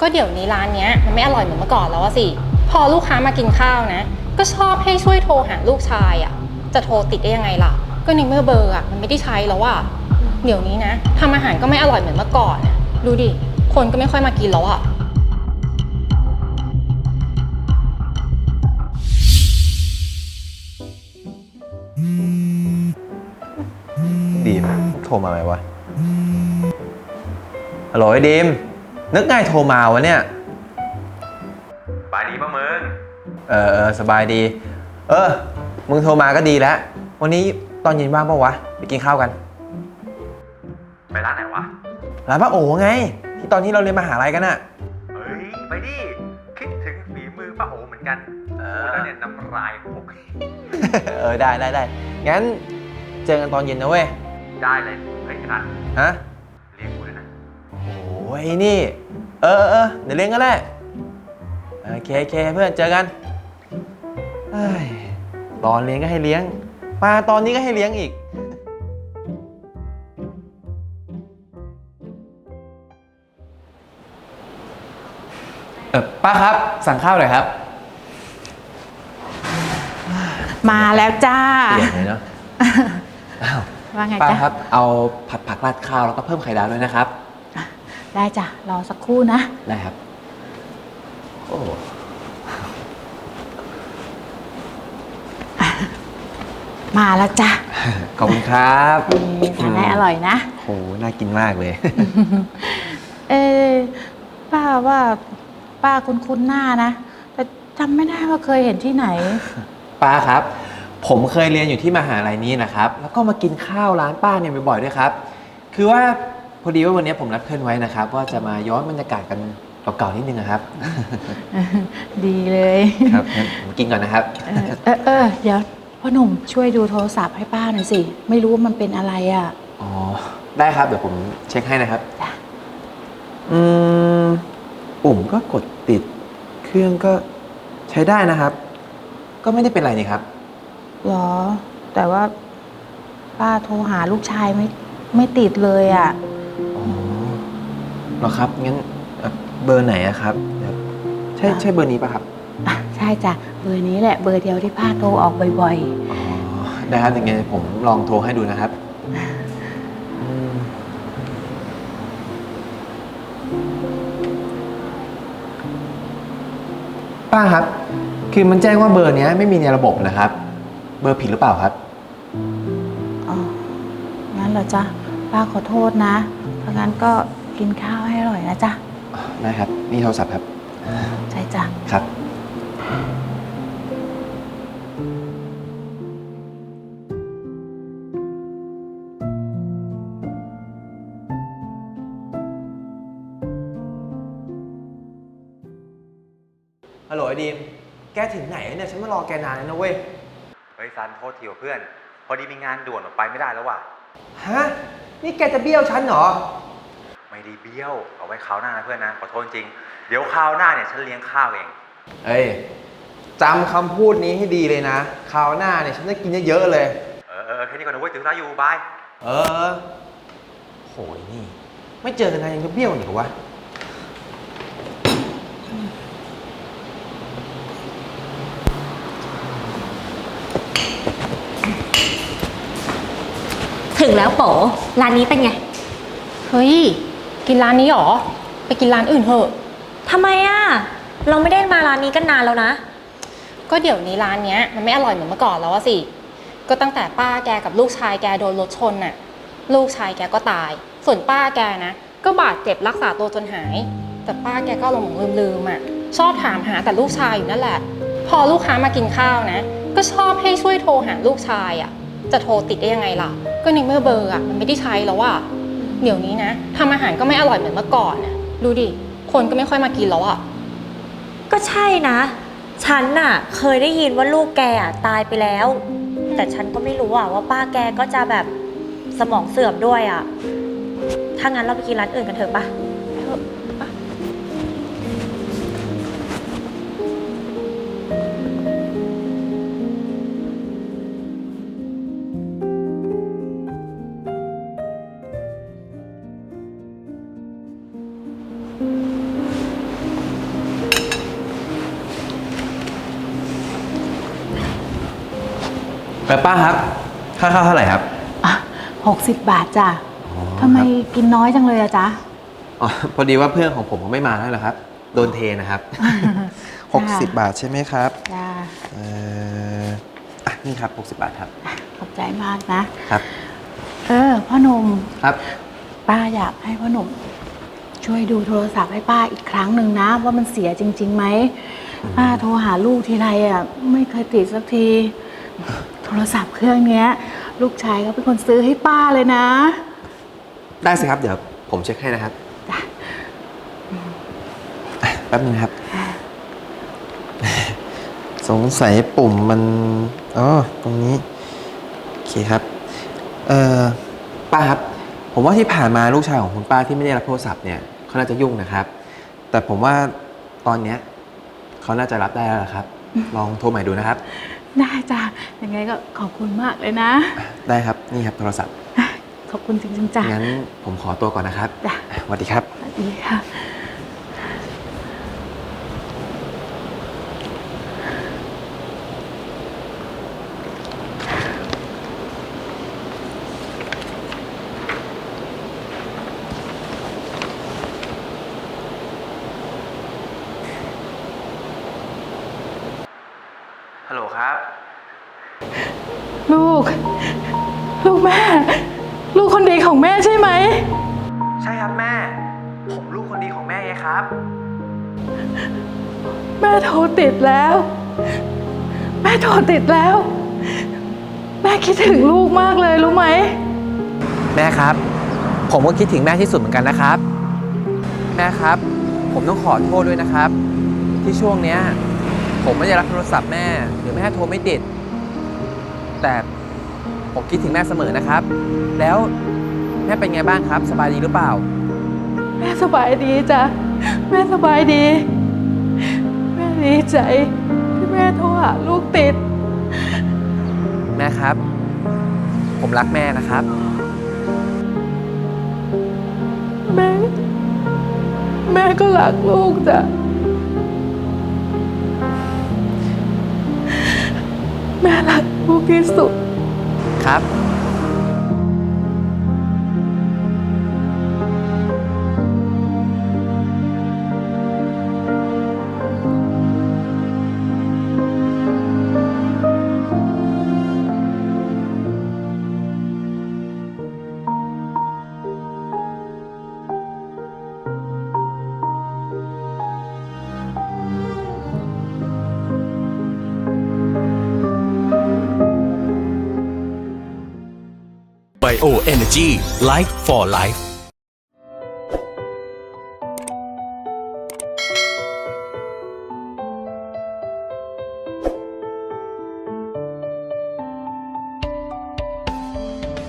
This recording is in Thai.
ก็เดี๋ยวนี้ร้านเนี้ยมันไม่อร่อยเหมือนเมื่อก่อนแล้วอะสิ พอลูกค้ามากินข้าวนะ ก็ชอบให้ช่วยโทรหาลูกชายอะจะโทรติดได้ยังไงล่ะ ก็ในเมื่อเบอร์อะมันไม่ได้ใช้แล้วอะเดี๋ยวนี้นะทำอาหารก็ไม่อร่อยเหมือนเมื่อก่อนอะดูดิ คนก็ไม่ค่อยมากินแล้วอะดีมโทรมาไหมวะฮัลโหลไอ้ดีม นึกไงโทรมาวะเนี่ย บายดีป่ะมึง เออเออสบายดี เออ มึงโทรมาก็ดีแล้ว วันนี้ตอนเย็นว่างปะวะ ไปกินข้าวกัน ไปร้านไหนวะ ร้านป้าโอ๋ไง ที่ตอนที่เราเรียนมหาลัยกันอะเฮ้ย ไปดิ คิดถึงฝีมือป้าโอเหมือนกันเอพูอดแล้วเนี่ยน้ำลายหกเออได้ได้ได้งั้นเจอกันตอนเย็นนะเว้ย ได้เลย เฮ้ยนัดฮะ อ้ยนี่เออเออเออเดี๋ยวเลี้ยงก็ได้โอเคโอเคเพื่อนเจอกันเอ้ยตอนเลี้ยงก็ให้เลี้ยง มาตอนนี้ก็ให้เลี้ยงอีกเออป้าครับสั่งข้าวหน่อยครับมาแล้วจ้า เปลี่ยนเลยเนาะอ้าวว่าไงป้าจ๊ะ ครับเอาผัดผักราดข้าวแล้วก็เพิ่มไข่ดาวด้วยนะครับ ได้จ้ะ รอสักครู่นะ ได้ครับ โอ้ มาแล้วจ้ะขอบคุณครับนี่ทานให้อร่อยนะ โห น่ากินมากเลย เออป้าว่าป้าคุ้นคุ้นๆหน้านะ แต่จำไม่ได้ว่าเคยเห็นที่ไหน ป้าครับ ผมเคยเรียนอยู่ที่มหาลัยนี้นะครับ แล้วก็มากินข้าวร้านป้าเนี่ยบ่อยๆด้วยครับ คือว่าพ อดีว่าวันนี้ผมนัดเพื่อนไว้นะครับว่าจะมาย้อนบรรยากาศกันเก่าๆนิดนึงนะครับ ดีเลยครับงั้นผมกินก่อนนะครับเออเออเออเดี๋ยวพ่อหนุ่มช่วยดูโทรศัพท์ให้ป้าหน่อยสิ ไม่รู้ว่ามันเป็นอะไรอะ อ๋อ ได้ครับ เดี๋ยวผมเช็คให้นะครับ จ้ะ อืมปุ่มก็กดติด เครื่องก็ใช้ได้นะครับ ก็ไม่ได้เป็นไรนี่ครับ หรอ แต่ว่า ป้าโทรหาลูกชายไม่ไม่ติดเลยอะอ๋อเหรอครับงั้นเอ่อเบอร์ไหนอะครับเดี๋ยวใช่ใช่เบอร์นี้ป่ะครับอะใช่จ้ะเบอร์นี้แหละเบอร์เดียวที่ป้าโทรออกบ่อยอ๋อได้ครับยังไงผมลองโทรให้ดูนะครับอืมป้าครับ คือมันแจ้งว่าเบอร์เนี้ยไม่มีในระบบนะครับ เบอร์ผิดหรือเปล่าครับ ๆอ๋องั้นเหรอจ๊ะป้าขอโทษนะเพราะงั้นก็กินข้าวให้อร่อย นะจ๊ะ ได้ครับ นี่โทรศัพท์ครับ ใช่จ้ะ ครับ ฮัลโหลไอ้ดีม แกถึงไหนแล้วเนี่ย ฉันมารอแกนานแล้วนะเว้ย เฮ้ยซันโทษทีว่ะเพื่อน พอดีมีงานด่วนออกไปไม่ได้แล้วว่ะ ฮะ นี่แกจะเบี้ยวฉันเหรอไม่ได้เบี้ยว เอาไว้คราวหน้านะเพื่อนนะ ขอโทษจริง เดี๋ยวคราวหน้าเนี่ยฉันเลี้ยงข้าวเองเฮ้ยจำคำพูดนี้ให้ดีเลยนะคราวหน้าเนี่ยฉันจะกินเยอะๆเลย เออเออแค่นี้ก่อนนะเว้ยถึงเวลาอยู่บาย เออโหยนี่ ไม่เจอกันนานยังจะเบี้ยวอีกเหรอวะ ถึงแล้วโปร้านนี้เป็นไง เฮ้ย กินร้านนี้หรอ ไปกินร้านอื่นเถอะ ทำไมอะ เราไม่ได้มาร้านนี้กันนานแล้วนะ ก็เดี๋ยวนี้ร้านเนี้ยมันไม่อร่อยเหมือนเมื่อก่อนแล้วอะสิ ก็ตั้งแต่ป้าแกกับลูกชายแกโดนรถชนน่ะ ลูกชายแกก็ตาย ส่วนป้าแกนะ ก็บาดเจ็บรักษาตัวจนหาย แต่ป้าแกก็หลงลืมๆอะชอบถามหาแต่ลูกชายอยู่นั่นแหละ พอลูกค้ามากินข้าวนะ ก็ชอบให้ช่วยโทรหาลูกชายอะจะโทรติดได้ยังไงล่ะ ก็ในเมื่อเบอร์อะมันไม่ได้ใช้แล้วอะ เดี๋ยวนี้นะทำอาหารก็ไม่อร่อยเหมือนเมื่อก่อนน่ะดูดิ คนก็ไม่ค่อยมากินแล้วอะก็ใช่นะ ฉันน่ะ เคยได้ยินว่าลูกแกอะตายไปแล้ว แต่ฉันก็ไม่รู้อะว่าป้าแกก็จะแบบสมองเสื่อมด้วยอะถ้างั้นเราไปกินร้านอื่นกันเถอะปะ แล้วป้าครับ ค่าข้าวเท่าไหร่ครับหกสิบบาทจ้ะทำไมกินน้อยจังเลยอะจ๊ะ อ๋อ พอดีว่าเพื่อนของผมเขาไม่มาแล้วเหรอครับ โดนเทนะครับ60บาทใช่ไหมครับจ้าเอ่ออะนี่ครับ60บาทครับ ขอบใจมากนะ ครับ เออพ่อหนุ่มครับ ป้าอยากให้พ่อหนุ่มช่วยดูโทรศัพท์ให้ป้าอีกครั้งหนึ่งนะ ว่ามันเสียจริงๆไหมป้าโทรหาลูกทีไรอะไม่เคยติดสักที โทรศัพท์เครื่องเนี้ย ลูกชายเขาเป็นคนซื้อให้ป้าเลยนะ ได้สิครับ เดี๋ยวผมเช็คให้นะครับจ้ะอะแป๊บนึงครับ สงสัยปุ่มมันอ๋อตรงนี้ โอเคครับ เอ่อ ป้าครับ ผมว่าที่ผ่านมาลูกชายของคุณป้าที่ไม่ได้รับโทรศัพท์เนี่ยเขาน่าจะยุ่งนะครับ แต่ผมว่าตอนเนี้ยเขาน่าจะรับได้แล้วล่ะครับ ลองโทรใหม่ดูนะครับ ได้จ้ะยังไงก็ขอบคุณมากเลยนะ ได้ครับ นี่ครับโทรศัพท์ ขอบคุณจริงๆจ้ะงั้นผมขอตัวก่อนนะครับจ้ะ สวัสดีครับสวัสดีค่ะ ฮัลโหลครับ ลูก ลูกแม่ ลูกคนดีของแม่ใช่ไหม ใช่ครับแม่ ผมลูกคนดีของแม่ไงครับ แม่โทรติดแล้ว แม่โทรติดแล้ว แม่คิดถึงลูกมากเลยรู้ไหม แม่ครับ ผมก็คิดถึงแม่ที่สุดเหมือนกันนะครับ แม่ครับ ผมต้องขอโทษด้วยนะครับ ที่ช่วงเนี้ย ผมไม่ได้รับโทรศัพท์แม่ หรือแม่โทรไม่ติด แต่ผมคิดถึงแม่เสมอนะครับ แล้วแม่เป็นไงบ้างครับ สบายดีหรือเปล่า แม่สบายดีจ้ะแม่สบายดี แม่ดีใจที่แม่โทรหาลูกติด แม่ครับ ผมรักแม่นะครับ แม่ แม่ก็รักลูกจ้ะ แม่รักลูกที่สุดครับ Bio Energy Life for Life